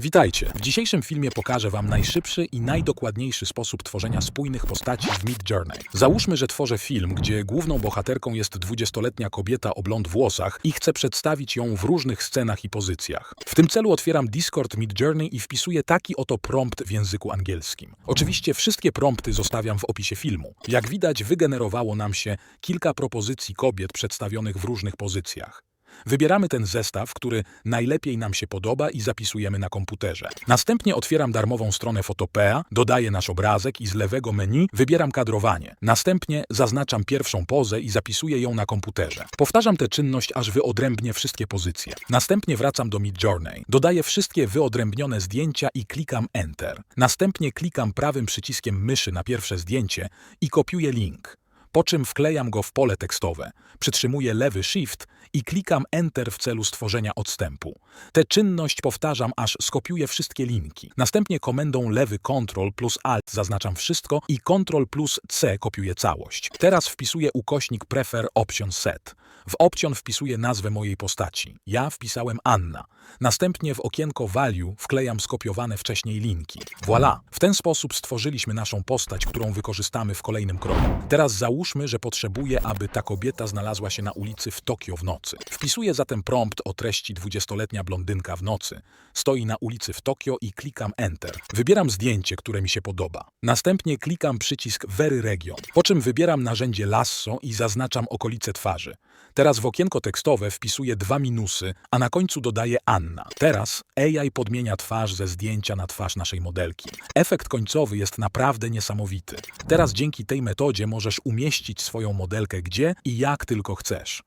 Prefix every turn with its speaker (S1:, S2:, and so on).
S1: Witajcie. W dzisiejszym filmie pokażę Wam najszybszy i najdokładniejszy sposób tworzenia spójnych postaci w Mid Journey. Załóżmy, że tworzę film, gdzie główną bohaterką jest 20-letnia kobieta o blond włosach i chcę przedstawić ją w różnych scenach i pozycjach. W tym celu otwieram Discord Mid Journey i wpisuję taki oto prompt w języku angielskim. Oczywiście wszystkie prompty zostawiam w opisie filmu. Jak widać, wygenerowało nam się kilka propozycji kobiet przedstawionych w różnych pozycjach. Wybieramy ten zestaw, który najlepiej nam się podoba i zapisujemy na komputerze. Następnie otwieram darmową stronę Photopea, dodaję nasz obrazek i z lewego menu wybieram kadrowanie. Następnie zaznaczam pierwszą pozę i zapisuję ją na komputerze. Powtarzam tę czynność, aż wyodrębnię wszystkie pozycje. Następnie wracam do Midjourney. Dodaję wszystkie wyodrębnione zdjęcia i klikam Enter. Następnie klikam prawym przyciskiem myszy na pierwsze zdjęcie i kopiuję link po czym wklejam go w pole tekstowe, przytrzymuję lewy Shift i klikam Enter w celu stworzenia odstępu. Tę czynność powtarzam, aż skopiuję wszystkie linki. Następnie komendą lewy Ctrl plus Alt zaznaczam wszystko i Ctrl plus C kopiuję całość. Teraz wpisuję ukośnik Prefer Option Set. W Option wpisuję nazwę mojej postaci. Ja wpisałem Anna. Następnie w okienko Value wklejam skopiowane wcześniej linki. Voilà! W ten sposób stworzyliśmy naszą postać, którą wykorzystamy w kolejnym kroku. Teraz załóżmy, że potrzebuję, aby ta kobieta znalazła się na ulicy w Tokio w nocy. Wpisuję zatem prompt o treści 20-letnia blondynka w nocy. Stoi na ulicy w Tokio i klikam Enter. Wybieram zdjęcie, które mi się podoba. Następnie klikam przycisk Very Region, po czym wybieram narzędzie Lasso i zaznaczam okolice twarzy. Teraz w okienko tekstowe wpisuję dwa minusy, a na końcu dodaję Anna. Teraz AI podmienia twarz ze zdjęcia na twarz naszej modelki. Efekt końcowy jest naprawdę niesamowity. Teraz dzięki tej metodzie możesz umieścić swoją modelkę gdzie i jak tylko chcesz.